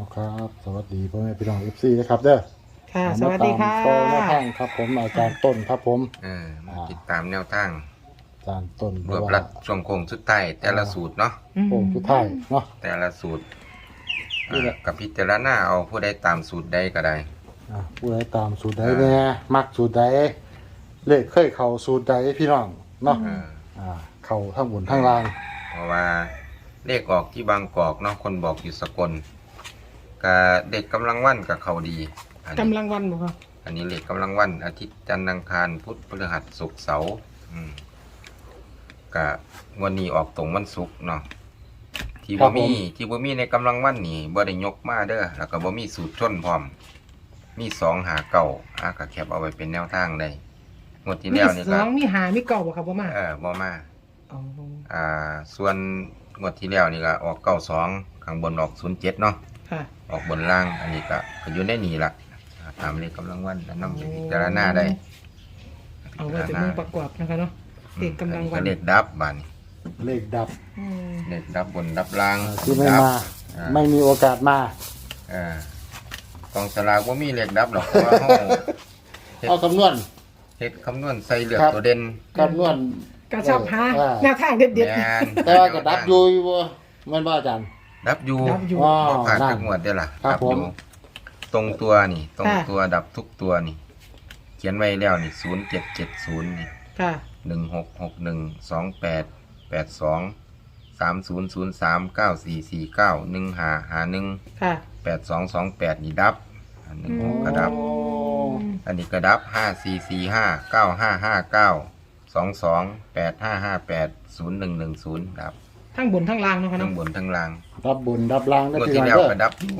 เอาครับ สวัสดีพ่อแม่พี่น้องเอฟซีนะครับเด้อค่ะเอาสมาวัสดีค่ะตามต่อแนวทางครับผมอาจารย์ต้นครับผมเออมาติดตามแนวทางอาจารย์ต้นรวบรัดช่วงโค้งสุดท้ายแต่ละสูตรเนาะอืมโป่งทุกท่ายเนาะแต่ละสูตรนี่แหละอ่ากับพิจารณาเอาผู้ใดตามสูตรใดก็ได้อะผู้ใดตามสูตรใดแน่มักสูตรใดเลขเคยเข้าสูตรใดพี่น้องเนาะเอออ่าเข้าทั้งบนทั้งล่างเพราะว่าเลขออกที่บางกอกเนาะคนบอกอยู่สกล กับเด็กกำลังวันกับเขาดีอันนี้กำลังวันบ่ครับ อันนี้เลขกำลังวันอาทิตย์จันทร์อังคารพุธพฤหัสศุกร์เสาร์อืมกับวันนี้ออกตรงวันศุกร์เนาะที่บ่มีที่บ่มีในกำลังวันนี่บ่ได้ยกมาเด้อแล้วก็บ่มีสูตรชนพร้อม มีสองหาเก่าอะก็แคปเอาไว้เป็นแนวทางได้งวดที่มีแล้วนี่สก็องมีหามีเก่าบ่ครับบ่มาเออบ่มา อ๋ออ่าส่วนงวดที่แล้วนี่ก็ออกเก้าสองข้างบนออกศูนย์เจ็ดเนาะ ค่ะออกบนล่างอันนี้ก็ก็อยู่ในนี่ละอ่าตามเลขกำลังวันแล้วนำไปพิจารณาได้เอาไว้เป็นเมืองประกอบนะคะเนาะเลขกำลังวันอัเลขดับบานเลขดับอืมเลขดับบนดับล่างอ่าที่ไม่ดับมาอ่าไม่มีโอกาสมาเอ่ากองสลากว่ามีเลขดับหรอกเพราะว่าเฮาเอาคำนวณเฮ็ดคำนวณใส่เลือกครับตัวเด่นคำนวณก็ชอบหาอ่าแนวทางเด็ดแม่นแต่ว่าก็ดับอยู่บ่แม่นบ่อาจารย์ ดับอยู่ๆดับอยู่ว้าบ่วขาดนั่จันกงวดได้อล่ะครับดัอยู่ผมตรงตัวนี่ ตรงค่ะ ตัวดับทุกตัวนี่ เขียนไว้แล้วนี่0770นี่ค่ะหนึ่งหกหกหนึ่งสองแปดแปดสองสามศูนย์ศูนย์สามเก้าสี่สี่เก้าหนึ่งหาหาหนึ่งค่ะแปดสองสองแปดนี่ดับอันหนึ่งหกกระดับโอ้อันนี้กระดับห้าสี่สี่ห้าเก้าห้าห้าเก้าสองสองแปดห้าห้าแปดศูนย์หนึ่งหนึ่งศูนย์ดับ ทั้งบนทั้งล่างเนาะค่ะทั้เนาะงบนทั้งล่าง ดับบนดับล่างได้งวดพี่ที่น้องแล้วเด้อกระดับอยู่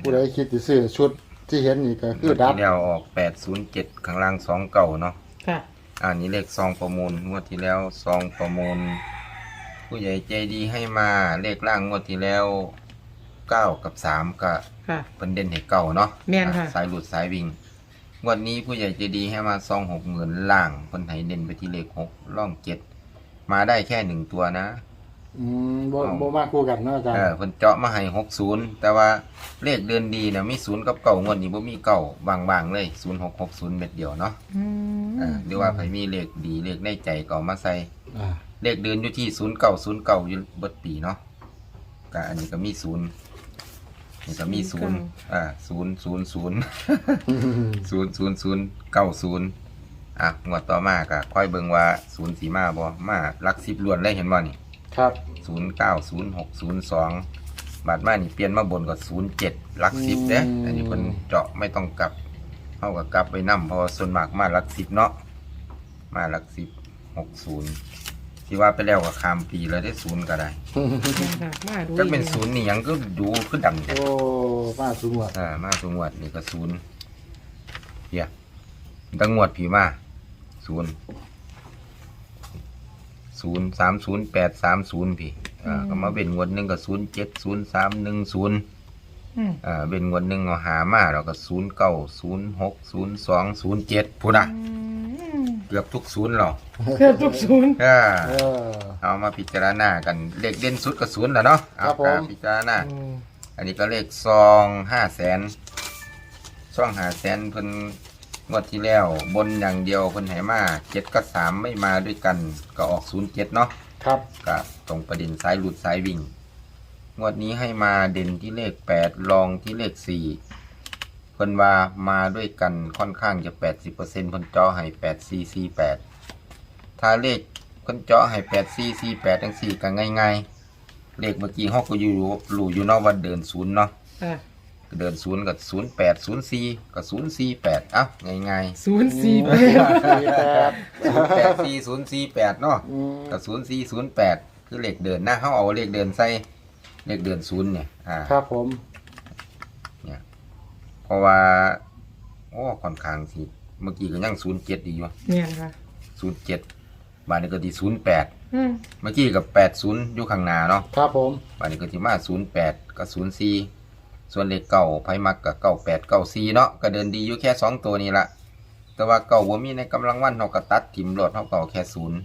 ผู้ใดคิดสิซื้อชุดที่เห็นนี่ก็งคือวดดับ ที่แล้วออกแปดศูนย์เจ็ดข้างล่างสองเก่าเนาะ ค่ะ อันนี้เลขซองประมูลงวดที่แล้วซองประมูล ผู้ใหญ่ใจดีให้มาเลขล่างงวดที่แล้วเก้ากับสามก็ค่ะ เป็นเด่นให้เก่าเนาะแม่นค่ะสายหลุดสายวิ่งงวดนี้ผู้ใหญ่ใจดีให้มาซองหกหมื่นล่างคนไทยเด่นไปที่เลขหกล่องเจ็ดมาได้แค่หนึ่งตัวนะ อืมบ่บ่มาคู่กันเนาะอาจารเอย์อคนเจาะมาให้หกศูนย์แต่ว่าเลขเดือนดีนะมีศูนย์กับเก่างวดนี้บ่มีเก่าบางๆเลยศูนย์หกหกศูนย์เม็ดเดียวเนาะอืมเออหรือว่าใครมีเลขดีเลขในใจก็เอามาใส่ อ่าเลขเดือนอยู่ที่ศูนย์เก่าศูนย์เก่าอยู่เบิดปีเนาะก็อันนี้ก็มีศูนย์นี่ก็มีศูนย์อ่าศูนย์ศูนย์ศูนย์ ศูนย์ศูนย์ศูนย์เก้าศูนย์อะงวดต่อมาก็ค่อยเบิ่งว่าศูนย์สีมาบ่มาหลักสิบล้วนเลยเห็นบ่นี่ ครับ ศูนย์เก้าศูนย์หกศูนย์สองบาทมานี่เปลี่ยนมาบนก็ศูนย์เจ็ดหลักสิบเด้อันนี้เพิ่นเจาะไม่ต้องกลับเท่ากับกลับไปนํเพราะว่าส่วนมากมาหลักสิบเนาะมาหลักสิบหกศูนย์ที่ว่าไปแล้วก็ข้ามปีแล้วได้ศูนย์ก็ได้ค่ะมาดูก็เป็นศูนย์นี่หยังก็ดูคือดำโอ้มาสูงว่ะอ่ามาสงวดนี่ก็ศูนย์เฮียตั้งงวดผีมาศูนย์ ศูนย์สามศูนย์แปดสามศูนย์พี่อ่าก็มาเป็นงวดหนึ่งก็ศูนย์เจ็ดศูนย์สามหนึ่งศูนย์อืมอ่าเป็นงวดหนึ่งเอาหามาเราก็ศูนย์เก้าศูนย์หกศูนย์สองศูนย์เจ็ดพูดนะอืมเกือบทุกศูนย์หรอกเกือบทุกศูนย์อ่าเออ เอามาพิจารณากันเลขเด่นสุดก็ศูนย์แหล้วเนาะเอาครับผมอ่าพิจารณา อืมอันนี้ก็เลขซองห้าแสนซองห้าแสนเพิ่น งวดที่แล้วบนอย่างเดียวเพิ่นให้มาเจ็ดกับสามไม่มาด้วยกันก็ออกศูนย์เจ็ดเนาะครับก็ตรงประเด็นสายหลุดสายวิ่ง งวดนี้ให้มาเด่นที่เลขแปดรองที่เลขสี่เพิ่นว่ามาด้วยกันค่อนข้างจะแปดสิบเปอร์เซ็นต์เพิ่นเจาะให้แปดสี่สี่แปดถ้าเลขเพิ่นเจาะให้แปดสี่สี่แปดทั้งสี่ก็ง่ายๆ เลขเมื่อกี้ฮอกก็อยู่รู้อยู่เนาะว่าเดินศูนย์เนาะค่ะ เดินศูนย์กับศูนย์แปดศูนย์สี่กับศูนย์สี่แปดอะง่ายศูนย์สี่แปดสี่แปดๆศูนย์แปดสี่ศูนย์สี่แปดเนาะอืมกับศูนย์สี่ศูนย์แปดคือเลขเดินนะเขาเอาเลขเดินใส่เลขเดินศูนย์เนี่ยอ่าครับผม เพราะว่า โอ้ค่อนข้างสิเมื่อกี้ก็ยังศูนย์เจ็ดอยู่เนี่ยค่ะศูนย์เจ็ดบานนี้ก็ที่ศูนย์แปดอืมเมื่อกี้กับแปดศูนย์อยู่ข้างหน้าเนาะ ครับผมบานนี้ก็ที่มาศูนย์แปดกับศูนย์ สี่ส่วนเลขเก่าไพ่มักกับเก้าแปดเก้าสี่เนาะก็เดินดีอยู่แค่สองตัวนี้ละแต่ว่าเก่าบ่มีในกำลังวันเขาก็ตัดถิ่มรถเขาเก่าแค่ศูนย์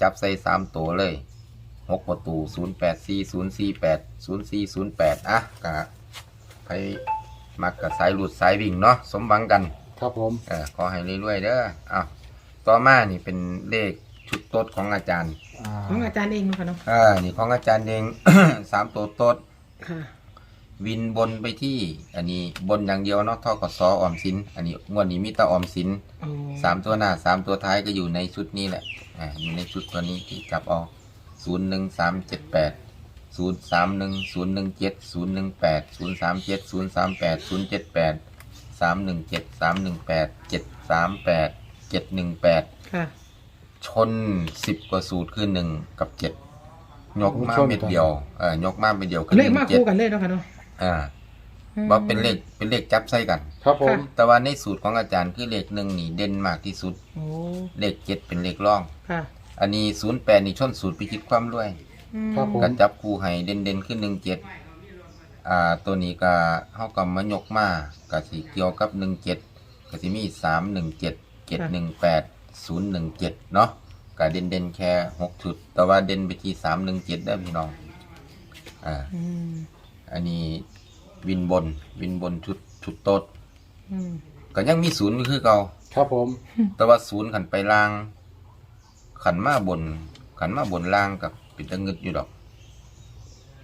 จับใส่สามตัวเลยหกประตูศูนย์แปดสี่ศูนย์สี่แปดศูนย์สี่ศูนย์แปดอะกะไปมักกับสายหลุดสายวิ่งเนาะสมหวังกัน ครับผมเออขอให้รวยๆเด้ออ้าวต่อมานี่เป็นเลขชุดโต๊ดของอาจารย์อ่าของอาจารย์เองเนาะค่ะเนาะอ่านี่ของอาจารย์เอง สามตัวโต๊ดค่ะ วินบนไปที่อันนี้บนอย่างเดียวเนาะทกสออมสินอันนี้งวดนี้มีแตาออมสินโอ้สามตัวหน้าสามตัวท้ายก็อยู่ในชุดนี้แหละอ่าอยู่ในชุดตัวนี้ที่จับเอาศูนย์หนึ่งสามเจ็ดแปดศูนย์สามหนึ่งศูนย์หนึ่งเจ็ดศูนย์หนึ่งแปดศูนย์สามเจ็ดศูนย์สามแปดศูนย์เจ็ดแปดสามหนึ่งเจ็ดสามหนึ่งแปดเจ็ดสามแปดเจ็ดหนึ่งแปด ค่ะ ชนสิบกว่าสูตรคือหนึ่งกับเจ็ดยกมาเม็ดเดียวเออยกมาเม็ดเดียวคือเลหขนึ่งมาเจ็ดคู่กันเลยเนาะค่ะเนาะ อ่าอืมว่าเป็นเลขเป็นเลขจับใส่กัน ครับผมค่ะแต่ว่าในสูตรของอาจารย์คือเลขหนึ่งนี่เด่นมากที่สุด โอ้เลขเจ็ดเป็นเลขร่อง ค่ะอันนี้ศูนย์แปดนี่ชนสูตรพิชิตความรวยอืมครับผมก็จับคู่ให้เด่นเด่นๆขึ้นหนึ่งเจ็ดอ่าตัวนี้ก็เฮาก็มายกมาก็สิเกี่ยวกับหนึ่งเจ็ดก็สิมีสามหนึ่งเจ็ดเจ็ดหนึ่งแปดศูนย์หนึ่งเจ็ดเนาะก็เด่นเด่นๆแค่หกชุด แต่ว่าเด่นไปที่สามหนึ่งเจ็ดได้อพี่น้องอ่า อืม อันนี้วินบน วินบนชุดชุดโต๊ดอืมก็ยังมีศูนย์คือเก่าครับผมแต่ว่าศูนย์ขันไปล่างขันมาบนขันมาบนล่างกับปิดตะงึดอยู่ดอก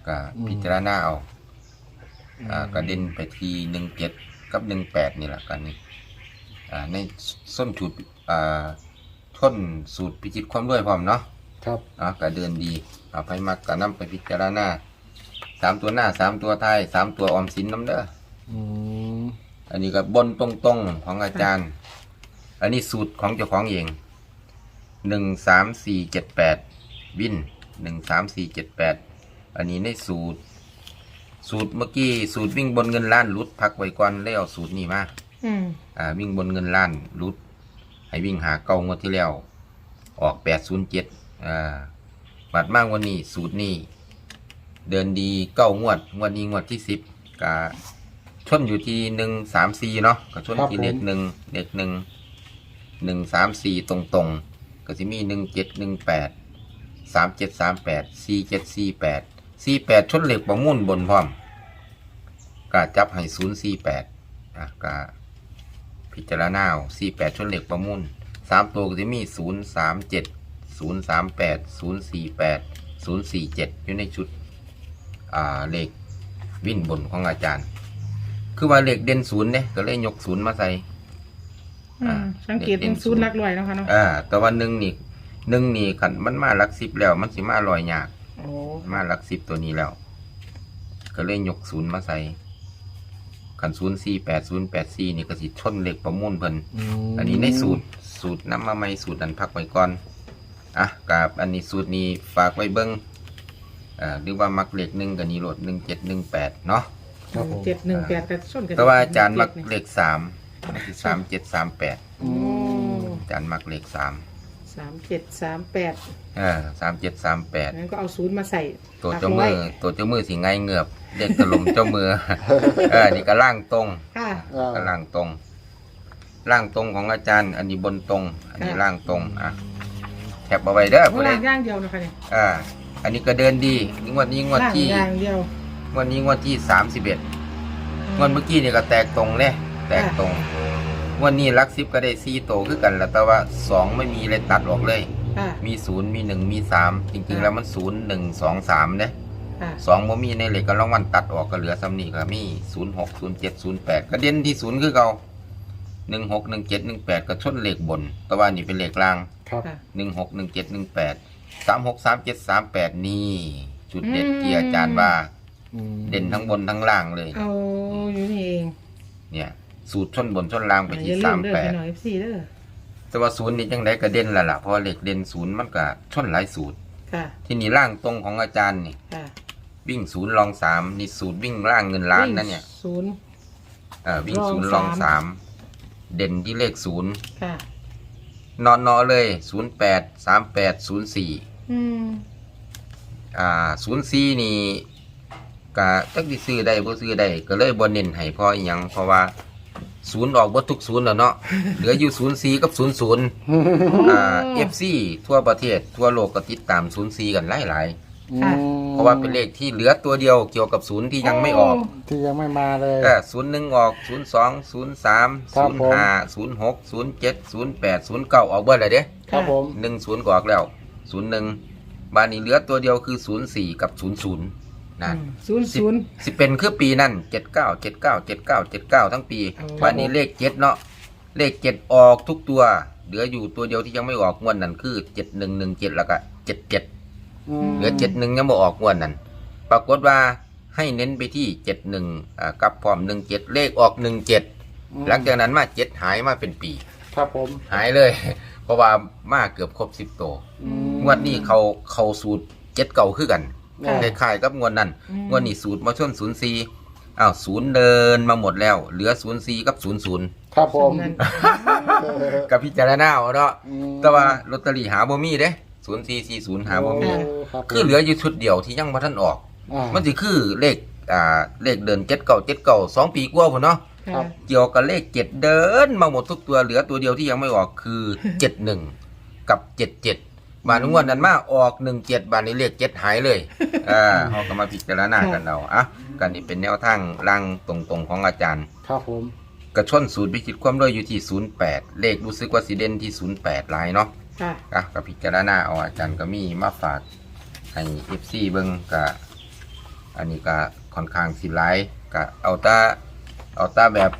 ก็พิจารณาเอาอ่ากระเด็นไปทีหนึ่งเจ็ดกับหนึ่งแปดนี่แหละกันนี่อ่าในส้นชุดอ่าท่นสูตรพิจิตความรวยพร้อมเนาะครับอ่าก็เดินดีเอาไปมักกะนำไปพิจารณา สามตัวหน้าสามตัวท้ายสามตัวออมสินน้ำเด้ออืมอันนี้ก็บนตรงๆของอาจารย์ อันนี้สูตรของเจ้าของเองหนึ่งสามสี่เจ็ดแปดวินหนึ่งสามสี่เจ็ดแปดอันนี้ในสูตร สูตรเมื่อกี้สูตรวิ่งบนเงินล้านรุดพักไว้ก่อนแล้วเอาสูตรนี้มาอืมอ่าวิ่งบนเงินล้านรุด ให้วิ่งหาเก้างวดที่แล้ว ออกแปดศูนย์เจ็ดอ่าบัดมากวันนี้สูตรนี้ เดินดีเก้างวดงวดนี้งวดที่สิบกาชนอยู่ที่หนึ่งสามสี่เนาะก็ชนที่เลขหนึ่งเลขหนึ่งหนึ่งสามสี่ตรงตรงๆก็จะมีหนึ่งเจ็ดหนึ่งแปดสามเจ็ดสามแปดสี่เจ็ดสี่แปดสี่แปดชนเหล็กประมุ่นบนพร้อมกาจับให้ศูนย์สี่แปดอะกาพิจารณาสี่แปดชนเหล็กประมุ่นสามตัวก็จะมีศูนย์สามเจ็ดศูนย์สามแปดศูนย์สี่แปดศูนย์สี่เจ็ดอยู่ในชุดอ่า เลขวิ่นบนของอาจารย์ คือว่าเลขเด่นศูนย์เนี่ยก็เลยยกศูนย์มาใส่อือ่ามสังเกตเด่เป็นนศูศูนนย์ย์หลักร้อยเนาะค่ะเนาะอ่าแต่ว่าหนึ่งนี่หนึ่งนี่ขันมันมาหลักสิบแล้ว มันสิมาลอยยากโอ้มาหลักสิบตัวนี้แล้ว ก็เลยยกศูนย์มาใส่ขันศูนย์สี่แปดศูนย์แปดสี่นี่ก็สิชนเลขประมุ่นเพิ่นมอันนี้ในสูตรสูตรน้ำมาไม่สูตรนั้นพักไว้ก่อนอะกับอันนี้สูตรนี้ฝากไว้เบิ้ง อ่าหรือว่ามักเลขหนึ่งกับนี้โหลดหนึ่งเจ็ดหนึ่งแปดเนาะครับผม เจ็ดหนึ่งแปดกับส้นกันแต่ว่าอาจารย์มักจ็ดเลนี่ขสามสามเจ็ดสามแปดโอ้อาจารย์มักเลขสามสามเจ็ดสามแปดเออสามเจ็ดสามแปดงั้นก็เอาศูนย์มาใส่ตัวหลักเจ้าร้มืยอตัวเจ้ามือสิไงเงือบเด็กถล่มเจ้ามือ เออนี่ก็ล่างตรงค่ะ อ่า ก็ล่างตรงล่างตรงของอาจารย์ อันนี้บนตรง อันนี้ค่ะ ล่างตรงอะแคปเอาไว้เด้อโอ้ผู้ใดล่างย่างเดียวนะคะเนี่ย อ่า อันนี้ก็เดินดีนี่งวดนี้งวดล่างที่ย่างเดียว งวดนี้งวดที่สามสิบเอ็ดงวดเมื่อกี้นี่ก็แตกตรงเลยแตกตรงงวดนี้ลักซิบก็ได้สี่โตวคือกันแหละแต่ว่าสองไม่มีเลยตัดออกเลย ค่ะ มีศูนย์มีหนึ่งมีสามจริงๆ แล้วมันศูนย์หนึ่งสองสามเนี่ยค่ะ สองบ่มีในเหล็กก็รางวัลตัดออกก็เหลือซ้ำนี่ก็มีศูนย์หกศูนย์เจ็ดศูนย์แปดก็เด่นที่ศูนย์คือเก่าหนึ่งหกหนึ่งเจ็ดหนึ่งแปดก็ชนเหล็กบน แต่ว่านี่เป็นเหล็กล่างครับ ค่ะ หนึ่งหกหนึ่งเจ็ดหนึ่งแปด สามหกสามเจ็ดสามแปดนี่จุดเด็ดที่อาจารย์ว่าอืมเด่นทั้งบนทั้งล่างเลย เอาอยู่นี่เองเนี่ย สูตรชนบนชนล่างไปอย่าที่ลืสามมเด้อแปไปดหน่อยสี่เด้อแต่ว่าศูนย์นี่จังไดก็เด่นและล่ะเพราะเหล็กเด่นศูนย์มันก็ชนหลายสูตรค่ะที่นี่ล่างตรงของอาจารย์นี่ค่ะวิ่งศูนย์ลองสามนี่สูตรวิ่งล่างเงินล้านนั่นเนี่ยศูนย์เออวิ่งลองศูนย์ลองสามสามเด่นที่เลขศูนย์ค่ะ นอนนอเลยศูนย์แปดสามแปดศูนย์สี่อืมอ่าศูนย์สี่นี่กะจักที่ซื้อได้บ่ซื้อได้ก็เลยบ่เน้นให้เพออีหยังเพราะว่าศูนย์ออกเบ่ทุกศูนย์แล้วเนาะ เหลืออยู่ศูนย์สี่กับศูนย์ศูนย์อ่าเอฟซีทั่วประเทศทั่วโลกก็ติดตามศูนย์สี่กันหลายอื ค่ะมเพราะว่าเป็นเลขที่เหลือตัวเดียวเกี่ยวกับศูนย์ที่ยังไม่ออกที่ยังไม่มาเลยเออศูนย์หนึ่งออกศูนย์สองศูนย์สามครัศูบนย์ผม ห้าศูนย์หกศูนย์เจ็ดศูนย์แปดศูนย์เก้าออกเบิดเลยเด้ครับผม หนึ่งศูนย์ก็ออกแล้วศูนย์หนึ่งบานนี้เหลือตัวเดียวคือศูนย์สี่กับศูนย์ศูนย์นะศูนย์ศูนย์ สิเป็นคือปีนั่นเจ็ดเก้าเจ็ดเก้าเจ็ดเก้าเจ็ดเก้าทั้งปีครับวันนี้เลขเจ็ดเนาะเลขเจ็ดออกทุกตัว เหลืออยู่ตัวเดียวที่ยังไม่ออกงวดนั่นคือเจ็ดหนึ่งหนึ่งเจ็ดแล้วก็เจ็ดเจ็ดม เหลือเจ็ดหนึ่งยังไม่ออกงวดนั่นปรากฏว่าให้เน้นไปที่เจ็ดหนึ่งกับพร้อมหนึ่งเจ็ดเลขออกหนึ่งเจ็ดอืมหลังจากนั้นมาเจ็ดหายมาเป็นปี ครับผม หายเลย เพราะว่ามาเกือบครบสิบตัวอืมงวดนี้เขาเขาสูตรเจ็ดเก่าคือกันอ่าคล้ายๆกับงวดนั้นอืมงวดนี้สูตรมาชนศูนย์สี่อ้าวศูนย์เดินมาหมดแล้ว เหลือศูนย์สี่กับศูนย์ศูนย์ครับผมนั่นกับพิจารณาเอาเนาะอืมแต่ว่าลอตเตอรี่หาบ่มีเด้ ศูนย์สี่สี่ศูนย์หาบ่มีโครับผมคือเหลืออยู่ชุดเดียวที่ยังบ่ทันออก อ่า มันสิคือเลขอ่าเลขเดินเจ็ดเก่าเจ็ดเก่าสองปีกว่าพุ่นเนาะครัค่ะบ เกี่ยวกับเลขเจ็ดเดินมาหมดทุกตัวเหลือตัวเดียวที่ยังไม่ออกคือเจ็ดหนึ่งกับเจ็ดเจ็ดบานงวดนั้นมาออกหนึ่งเจ็ดบานนี้เลขเจ็ดหายเลยอ่าเขาก็มาพิจารณากันเอาอะกันนี่เป็นแนวทางล่างตรงๆของอาจารย์ ครับผม กระชนศูนย์พิจิตความรวยอยู่ที่ 08 เลขรู้สึกว่าสีเด่นที่ 08หลายเนาะ ค่ะ อะก็พิจารณาเอาอาจารย์ก็มีมาฝากให้ FC เบิ่งก็อันนี้ก็ค่อนข้างสิหลายก็เอาแตาเอาแตาแบบ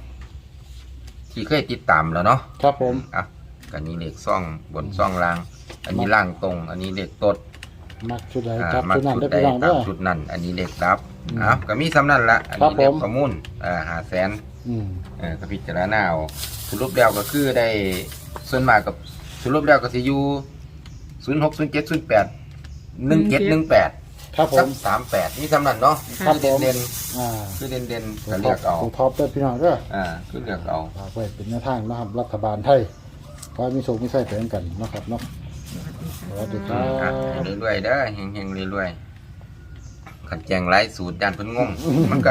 ที่เคยติดตามแล้วเนาะครับผม อะก็นี้เลขซ่องบนซ่องล่าง อันนี้ล่างตรง อันนี้เลขตดมักชุดใดอ่าจับมัชุดนั้นชุดได้ใดพี่น้องตาเด้มอชุดนั้น อันนี้เลขดับอืมอะก็มีสำนั่นละอันครับนี้เลขผม ประมูลอ่าหาแสน อืม เออก็พิจารณาเอาสรุปแล้วก็คือได้ส่วนมากกับ สรุปแล้วก็สิอยู่ศูนย์หกศูนย์เจ็ดศูนย์แปดหนึ่งเจ็ดหนึ่งแปดครับผสัมกสามแปดนี่สำนันเนาะครับผมเด่นอ่าๆคือเด่นเด่นๆตัก็วท็เลืออปกเอาตัวท็อปเด้อพี่น้องเด้ออ่าคือเลือกเอาฝากไว้เป็นแนวทางนะครับรัฐบาลไทยขอให้มีโชคมีชัยไปด้วยกันเนาะครับเนาะสวัสดีครัอะบ เรื่อยๆเด้อเฮงๆเรื่อยๆขัดแจงไร้สูตรยานเพิ่นงงมันก็